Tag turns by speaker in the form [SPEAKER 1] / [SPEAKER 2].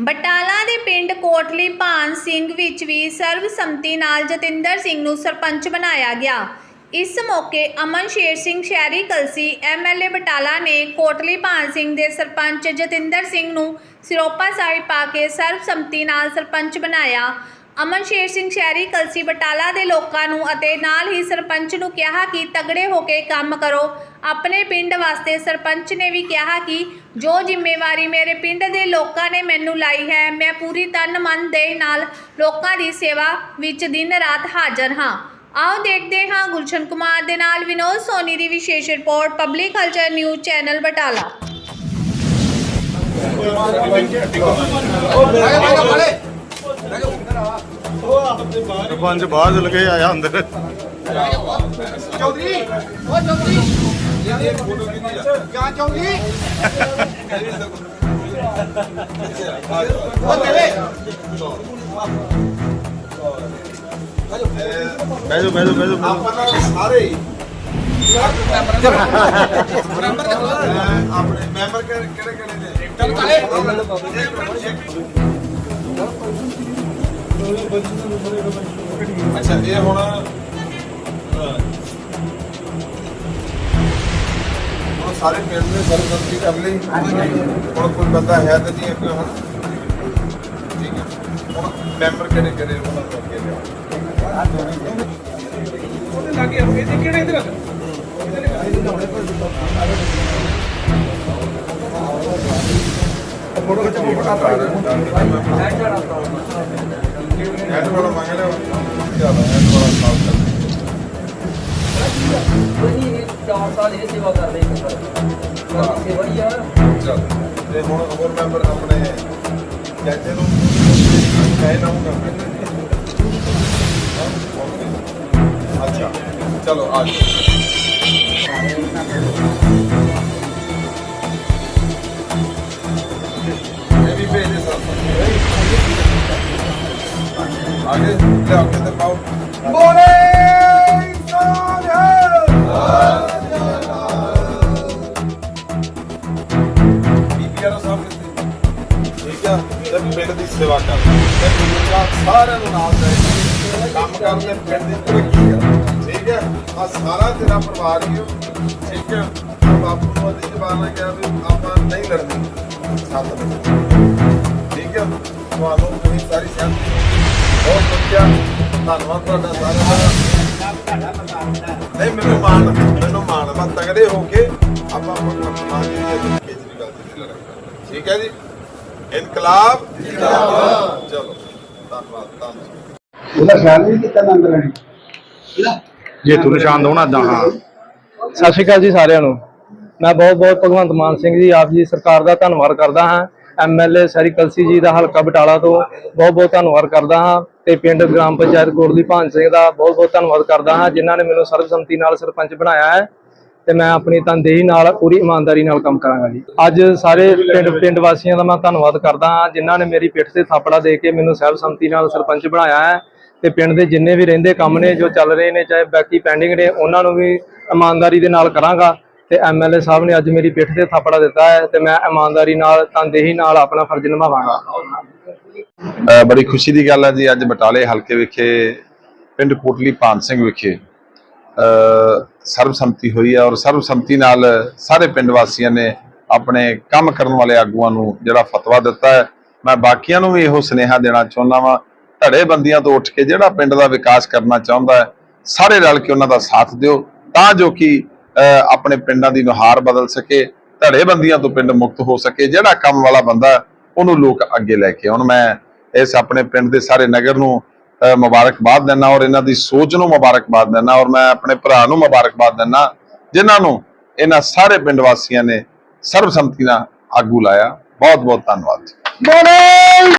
[SPEAKER 1] ਬਟਾਲਾ ਦੇ ਪਿੰਡ ਕੋਟਲੀ ਭਾਨ ਸਿੰਘ ਵਿੱਚ ਵੀ ਸਰਬਸੰਮਤੀ ਨਾਲ ਜਤਿੰਦਰ ਸਿੰਘ ਨੂੰ ਸਰਪੰਚ ਬਣਾਇਆ ਗਿਆ। ਇਸ ਮੌਕੇ ਅਮਨ ਸ਼ੇਰ ਸਿੰਘ ਸ਼ਹਿਰੀ ਕਲਸੀ ਐਮਐਲਏ ਬਟਾਲਾ ਨੇ ਕੋਟਲੀ ਭਾਨ ਸਿੰਘ ਦੇ ਸਰਪੰਚ ਜਤਿੰਦਰ ਸਿੰਘ ਨੂੰ ਸਿਰੋਪਾ ਸਾਹਿਬ ਪਾ ਕੇ ਸਰਬਸੰਮਤੀ ਨਾਲ ਸਰਪੰਚ ਬਣਾਇਆ। ਅਮਨ ਸ਼ੇਰ ਸਿੰਘ ਸ਼ਹਿਰੀ ਕਲਸੀ ਬਟਾਲਾ ਦੇ ਲੋਕਾਂ ਨੂੰ ਅਤੇ ਨਾਲ ਹੀ ਸਰਪੰਚ ਨੂੰ ਕਿਹਾ ਕਿ ਤਗੜੇ ਹੋ ਕੇ ਕੰਮ ਕਰੋ ਆਪਣੇ ਪਿੰਡ ਵਾਸਤੇ ਸਰਪੰਚ ਨੇ ਵੀ ਕਿਹਾ ਕਿ ਜੋ ਜ਼ਿੰਮੇਵਾਰੀ ਮੇਰੇ ਪਿੰਡ ਦੇ ਲੋਕਾਂ ਨੇ ਮੈਨੂੰ ਲਾਈ ਹੈ ਮੈਂ ਪੂਰੀ ਤਨ ਮਨ ਦੇ ਨਾਲ ਲੋਕਾਂ ਦੀ ਸੇਵਾ ਵਿੱਚ ਦਿਨ ਰਾਤ ਹਾਜ਼ਰ ਹਾਂ ਆਓ ਦੇਖਦੇ ਹਾਂ ਗੁਲਸ਼ਨ ਕੁਮਾਰ ਦੇ ਨਾਲ ਵਿਨੋਦ ਸੋਨੀ ਦੀ ਵਿਸ਼ੇਸ਼ report public culture news channel Batala
[SPEAKER 2] sarpanch ਬਾਹਰ ਚਲ ਕੇ ਆਇਆ ਅੰਦਰ।
[SPEAKER 3] ਚੌਧਰੀ ਉਹ ਚੌਧਰੀ। ਇਹ ਫੋਟੋ ਕਿੰਨੀ ਆ ਕਿਆ ਚੌਧਰੀ? ਉਹ ਤੇਰੇ।
[SPEAKER 2] ਜਾਓ ਬਹਿ ਜਾਓ
[SPEAKER 3] ਆਪਾਂ ਨਾਲ ਸਾਰੇ ਆਪਣੇ ਮੈਂਬਰ ਕਿਹੜੇ ਕਿਹੜੇ ਕਿਹੜੇ ਨੇ? ਚੱਲ ਕਾਲੇ ਅੱਛਾ, ਇਹ ਹੁਣ ਹੁਣ ਸਾਰੇ ਪਿੰਡ ਦੇ ਸਰਬਸੰਮਤੀ ਕਰ ਲਈ ਹੁਣ ਕੋਈ ਬੰਦਾ ਹੈ ਤਾਂ ਨਹੀਂ ਅੱਗੇ ਹੁਣ। ਠੀਕ ਹੈ। ਹੁਣ ਮੈਂਬਰ ਕਿਹੜੇ ਕਿਹੜੇ ਉਹਨਾਂ ਨੂੰ ਅੱਗੇ ਲਿਆਓ। ਹੈਡ ਵਾਲਾ ਮੰਗ ਲਿਆ ਚਲੋ
[SPEAKER 4] ਚਾਰ ਸਾਲ ਇਹ ਸੇਵਾ ਕਰਦੇ ਇੱਕ ਸਰ। ਸਾਡੀ ਸੇਵਾ ਹੀ ਆ।
[SPEAKER 3] ਚਲ ਤੇ ਹੁਣ ਹੋਰ ਮੈਂਬਰ ਆਪਣੇ ਜੱਜ ਨੂੰ ਕਹਿ ਲਾਉਂਗਾ ਅੱਛਾ ਚਲੋ ਆ ਜਾਓ। ਲਿਆ ਕੇ ਤੇ ਪਾਓ ਬੋਲੇ ਠੀਕ ਪਿੰਡ ਦੀ ਸੇਵਾ ਕਰ ਤੇ ਗੁਰੂਆਂ ਸਾਰਿਆਂ ਨੂੰ ਨਾਲ ਲੈ ਕੰਮ ਕਰਦੇ ਪਿੰਡ ਦੀ ਤਰੱਕੀ ਕਰ ਠੀਕ ਹੈ। ਆ ਸਾਰਾ ਤੇਰਾ ਪਰਿਵਾਰ ਹੀ ਠੀਕ ਹੈ ਬਾਪੂ ਨੂੰ ਉਹਦੀ ਜ਼ਬਾਨ ਕਿਹਾ ਵੀ ਆਪਾਂ ਨਹੀਂ ਲੜਨੀ ਸੱਤ ਠੀਕ ਹੈ ਤੁਹਾਨੂੰ ਤੁਸੀਂ ਸਾਰੀ ਸਹਿਮਤੀ ਬਹੁਤ ਵਧੀਆ ਧੰਨਵਾਦ ਤੁਹਾਡਾ ਸਾਰਿਆਂ ਦਾ। ਨਹੀਂ ਮੈਨੂੰ ਮਾਣ ਮੈਨੂੰ ਮਾਣ ਬਸ ਤਗੜੇ ਹੋ ਕੇ ਆਪਾਂ ਆਪਣਾ ਜੀ ਕੇਜਰੀਵਾਲ ਜੀ ਦੀ ਲੜਾਈ ਕਰਾਂਗੇ। ਠੀਕ ਹੈ ਜੀ? ਇਨਕਲਾਬ ਜਿੰਦਾਬਾਦ। ਚਲੋ ਧੰਨਵਾਦ ਧੰਨਵਾਦ।
[SPEAKER 5] ਉਹਦਾ ਖਿਆਲ ਨਹੀਂ ਕੀਤਾ ਨੰਦ ਲੈਣੀ
[SPEAKER 2] ਜੇ ਤੂੰ ਨਿਸ਼ਾਨ ਦੋਣਾ ਦਾ ਹਾਂ।
[SPEAKER 6] ਸਤਿ ਸ਼੍ਰੀ ਅਕਾਲ ਜੀ ਸਾਰਿਆਂ ਨੂੰ। ਮੈਂ ਬਹੁਤ ਬਹੁਤ ਭਗਵੰਤ ਮਾਨ ਸਿੰਘ ਜੀ ਆਪ ਜੀ ਸਰਕਾਰ ਦਾ ਧੰਨਵਾਦ ਕਰਦਾ ਹਾਂ। ਐਮਐਲਏ ਸਰੀ ਕਲਸੀ ਜੀ ਦਾ ਹਲਕਾ ਬਟਾਲਾ ਤੋਂ ਬਹੁਤ ਬਹੁਤ ਧੰਨਵਾਦ ਕਰਦਾ ਹਾਂ। ਤੇ ਪਿੰਡ ਗ੍ਰਾਮ ਪੰਚਾਇਤ ਕੋਟਲੀ ਭਾਨ ਸਿੰਘ ਦਾ ਬਹੁਤ ਬਹੁਤ ਧੰਨਵਾਦ ਕਰਦਾ ਹਾਂ, ਜਿਨ੍ਹਾਂ ਨੇ ਮੈਨੂੰ ਸਰਬਸੰਮਤੀ ਨਾਲ ਸਰਪੰਚ ਬਣਾਇਆ ਹੈ ਤੇ ਮੈਂ ਆਪਣੀ ਤਨਦੇਹੀ ਨਾਲ ਪੂਰੀ ਇਮਾਨਦਾਰੀ ਨਾਲ ਕੰਮ ਕਰਾਂਗਾ ਜੀ। ਅੱਜ ਸਾਰੇ ਪਿੰਡ ਪਿੰਡ ਵਾਸੀਆਂ ਦਾ ਮੈਂ ਧੰਨਵਾਦ ਕਰਦਾ ਹਾਂ, ਜਿਨ੍ਹਾਂ ਨੇ ਮੇਰੀ ਪਿੱਠ ਤੇ ਥਾਪੜਾ ਦੇ ਕੇ ਮੈਨੂੰ ਸਰਬਸੰਮਤੀ ਨਾਲ ਸਰਪੰਚ ਬਣਾਇਆ ਹੈ ਤੇ ਪਿੰਡ ਦੇ ਜਿੰਨੇ ਵੀ ਰਹਿੰਦੇ ਕੰਮ ਨੇ, ਜੋ ਚੱਲ ਰਹੇ ਨੇ, ਚਾਹੇ ਬਾਕੀ ਪੈਂਡਿੰਗ ਨੇ, ਉਹਨਾਂ ਨੂੰ ਵੀ ਇਮਾਨਦਾਰੀ ਦੇ ਨਾਲ ਕਰਾਂਗਾ ਤੇ ਐਮਐਲਏ ਸਾਹਿਬ ਨੇ ਅੱਜ ਮੇਰੀ ਪਿੱਠ ਤੇ ਥਾਪੜਾ ਦਿੱਤਾ ਹੈ ਤੇ ਮੈਂ ਇਮਾਨਦਾਰੀ ਨਾਲ, ਤਨਦੇਹੀ ਨਾਲ ਆਪਣਾ ਫਰਜ਼ ਨਿਭਾਵਾਂਗਾ।
[SPEAKER 7] ਬੜੀ ਖੁਸ਼ੀ ਦੀ ਗੱਲ ਹੈ ਜੀ, ਅੱਜ ਬਟਾਲੇ ਹਲਕੇ ਵਿਖੇ, ਪਿੰਡ ਕੋਟਲੀ ਭਾਨ ਸਿੰਘ ਵਿਖੇ ਸਰਬਸੰਮਤੀ ਹੋਈ ਹੈ ਔਰ ਸਰਬਸੰਮਤੀ ਨਾਲ ਸਾਰੇ ਪਿੰਡ ਵਾਸੀਆਂ ਨੇ ਆਪਣੇ ਕੰਮ ਕਰਨ ਵਾਲੇ ਆਗੂਆਂ ਨੂੰ ਜਿਹੜਾ ਫਤਵਾ ਦਿੱਤਾ ਹੈ। ਮੈਂ ਬਾਕੀਆਂ ਨੂੰ ਵੀ ਇਹੋ ਸੁਨੇਹਾ ਦੇਣਾ ਚਾਹੁੰਦਾ ਵਾਂ, ਧੜੇਬੰਦੀਆਂ ਤੋਂ ਉੱਠ ਕੇ ਜਿਹੜਾ ਪਿੰਡ ਦਾ ਵਿਕਾਸ ਕਰਨਾ ਚਾਹੁੰਦਾ ਹੈ, ਸਾਰੇ ਰਲ ਕੇ ਉਹਨਾਂ ਦਾ ਸਾਥ ਦਿਓ, ਤਾਂ ਜੋ ਕਿ ਆਪਣੇ ਪਿੰਡਾਂ ਦੀ ਨੁਹਾਰ ਬਦਲ ਸਕੇ, ਧੜੇਬੰਦੀਆਂ ਤੋਂ ਪਿੰਡ ਮੁਕਤ ਹੋ ਸਕੇ, ਜਿਹੜਾ ਕੰਮ ਵਾਲਾ ਬੰਦਾ ਉਹਨੂੰ ਲੋਕ ਅੱਗੇ ਲੈ ਕੇ ਆਉਣ। ਮੈਂ ਇਸ ਆਪਣੇ ਪਿੰਡ ਦੇ ਸਾਰੇ ਨਗਰ ਨੂੰ ਮੁਬਾਰਕਬਾਦ ਦਿੰਦਾ ਔਰ ਇਹਨਾਂ ਦੀ ਸੋਚ ਨੂੰ ਮੁਬਾਰਕਬਾਦ ਦਿੰਦਾ ਔਰ ਮੈਂ ਆਪਣੇ ਭਰਾ ਨੂੰ ਮੁਬਾਰਕਬਾਦ ਦਿੰਦਾ, ਜਿਨ੍ਹਾਂ ਨੂੰ ਇਹਨਾਂ ਸਾਰੇ ਪਿੰਡ ਵਾਸੀਆਂ ਨੇ ਸਰਬਸੰਮਤੀ ਨਾਲ ਆਗੂ ਲਾਇਆ। ਬਹੁਤ ਬਹੁਤ ਧੰਨਵਾਦ
[SPEAKER 5] ਬੋਲੇ!